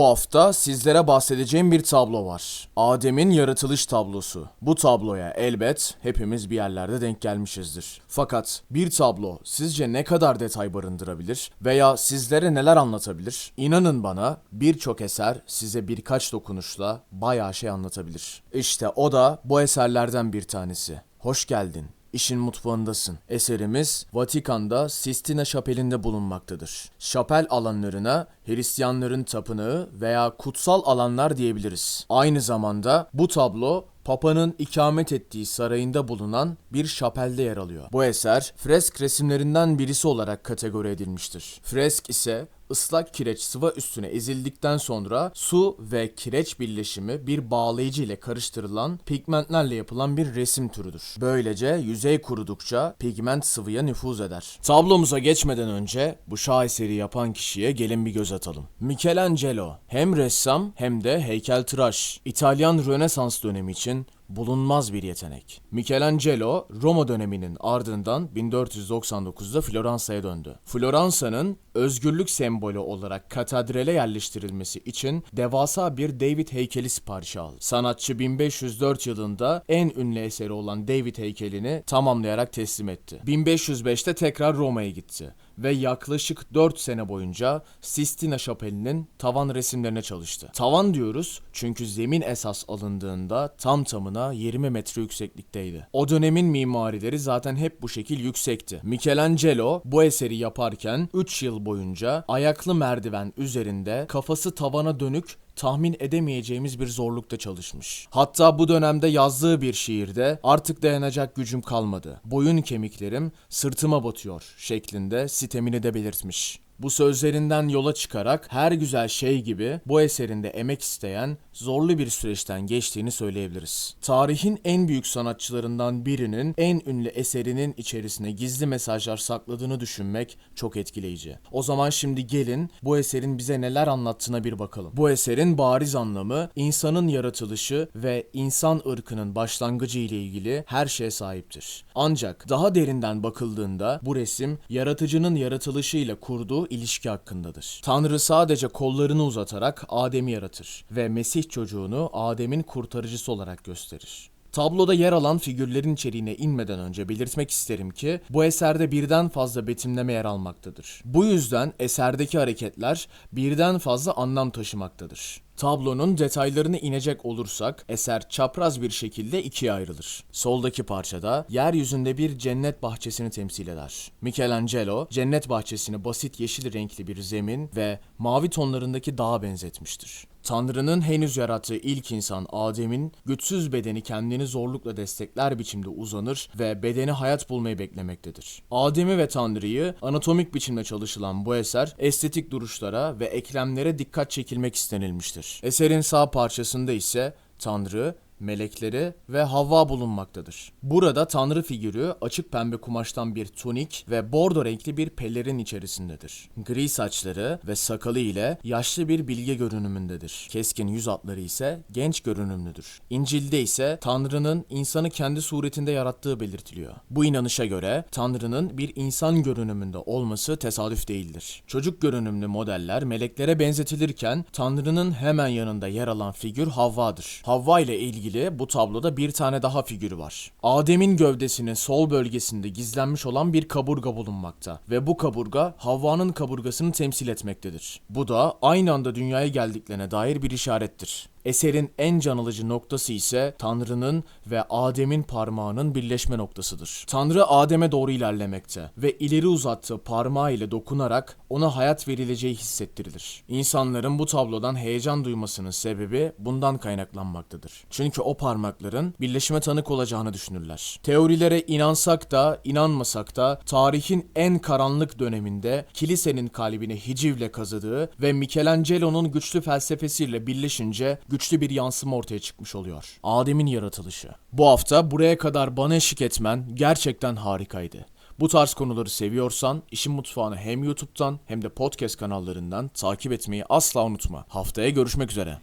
Bu hafta sizlere bahsedeceğim bir tablo var. Adem'in yaratılış tablosu. Bu tabloya elbet hepimiz bir yerlerde denk gelmişizdir. Fakat bir tablo sizce ne kadar detay barındırabilir veya sizlere neler anlatabilir? İnanın bana birçok eser size birkaç dokunuşla bayağı şey anlatabilir. İşte o da bu eserlerden bir tanesi. Hoş geldin. İşin mutfağındasın. Eserimiz Vatikan'da Sistina Şapeli'nde bulunmaktadır. Şapel alanlarına Hristiyanların tapınağı veya kutsal alanlar diyebiliriz. Aynı zamanda bu tablo Papa'nın ikamet ettiği sarayında bulunan bir şapelde yer alıyor. Bu eser fresk resimlerinden birisi olarak kategori edilmiştir. Fresk ise ıslak kireç sıva üstüne ezildikten sonra su ve kireç birleşimi bir bağlayıcı ile karıştırılan pigmentlerle yapılan bir resim türüdür. Böylece yüzey kurudukça pigment sıvıya nüfuz eder. Tablomuza geçmeden önce bu şaheseri yapan kişiye gelin bir göz atalım. Michelangelo hem ressam hem de heykeltıraş. İtalyan Rönesans dönemi için bulunmaz bir yetenek. Michelangelo Roma döneminin ardından 1499'da Floransa'ya döndü. Floransa'nın özgürlük sembolü olarak katedrale yerleştirilmesi için devasa bir David heykeli sipariş aldı. Sanatçı 1504 yılında en ünlü eseri olan David heykelini tamamlayarak teslim etti. 1505'te tekrar Roma'ya gitti ve yaklaşık 4 sene boyunca Sistina Şapeli'nin tavan resimlerine çalıştı. Tavan diyoruz çünkü zemin esas alındığında tam tamına 20 metre yükseklikteydi. O dönemin mimarileri zaten hep bu şekil yüksekti. Michelangelo bu eseri yaparken 3 yıl boyunca ayaklı merdiven üzerinde kafası tavana dönük tahmin edemeyeceğimiz bir zorlukta çalışmış. Hatta bu dönemde yazdığı bir şiirde artık dayanacak gücüm kalmadı. Boyun kemiklerim sırtıma batıyor şeklinde sitemini de belirtmiş. Bu sözlerinden yola çıkarak her güzel şey gibi bu eserinde emek isteyen zorlu bir süreçten geçtiğini söyleyebiliriz. Tarihin en büyük sanatçılarından birinin en ünlü eserinin içerisine gizli mesajlar sakladığını düşünmek çok etkileyici. O zaman şimdi gelin bu eserin bize neler anlattığına bir bakalım. Bu eserin bariz anlamı insanın yaratılışı ve insan ırkının başlangıcı ile ilgili her şeye sahiptir. Ancak daha derinden bakıldığında bu resim yaratıcının yaratılışıyla kurduğu ilişki hakkındadır. Tanrı sadece kollarını uzatarak Adem'i yaratır ve Mesih çocuğunu Adem'in kurtarıcısı olarak gösterir. Tabloda yer alan figürlerin içeriğine inmeden önce belirtmek isterim ki bu eserde birden fazla betimleme yer almaktadır. Bu yüzden eserdeki hareketler birden fazla anlam taşımaktadır. Tablonun detaylarını inecek olursak eser çapraz bir şekilde ikiye ayrılır. Soldaki parçada yeryüzünde bir cennet bahçesini temsil eder. Michelangelo cennet bahçesini basit yeşil renkli bir zemin ve mavi tonlarındaki dağa benzetmiştir. Tanrı'nın henüz yarattığı ilk insan Adem'in güçsüz bedeni kendini zorlukla destekler biçimde uzanır ve bedeni hayat bulmayı beklemektedir. Adem'i ve Tanrı'yı anatomik biçimde çalışılan bu eser estetik duruşlara ve eklemlere dikkat çekilmek istenilmiştir. Eserin sağ parçasında ise Tanrı, melekleri ve Havva bulunmaktadır. Burada tanrı figürü açık pembe kumaştan bir tunik ve bordo renkli bir pelerin içerisindedir. Gri saçları ve sakalı ile yaşlı bir bilge görünümündedir. Keskin yüz hatları ise genç görünümlüdür. İncil'de ise Tanrı'nın insanı kendi suretinde yarattığı belirtiliyor. Bu inanışa göre Tanrı'nın bir insan görünümünde olması tesadüf değildir. Çocuk görünümlü modeller meleklere benzetilirken Tanrı'nın hemen yanında yer alan figür Havva'dır. Havva ile ilgili bu tabloda bir tane daha figürü var. Adem'in gövdesinin sol bölgesinde gizlenmiş olan bir kaburga bulunmakta ve bu kaburga Havva'nın kaburgasını temsil etmektedir. Bu da aynı anda dünyaya geldiklerine dair bir işarettir. Eserin en can alıcı noktası ise Tanrı'nın ve Adem'in parmağının birleşme noktasıdır. Tanrı Adem'e doğru ilerlemekte ve ileri uzattığı parmağı ile dokunarak ona hayat verileceği hissettirilir. İnsanların bu tablodan heyecan duymasının sebebi bundan kaynaklanmaktadır. Çünkü o parmakların birleşime tanık olacağını düşünürler. Teorilere inansak da inanmasak da tarihin en karanlık döneminde kilisenin kalbine hicivle kazıdığı ve Michelangelo'nun güçlü felsefesiyle birleşince güçlü bir yansıma ortaya çıkmış oluyor. Adem'in yaratılışı. Bu hafta buraya kadar bana eşlik etmen gerçekten harikaydı. Bu tarz konuları seviyorsan işin mutfağını hem YouTube'dan hem de podcast kanallarından takip etmeyi asla unutma. Haftaya görüşmek üzere.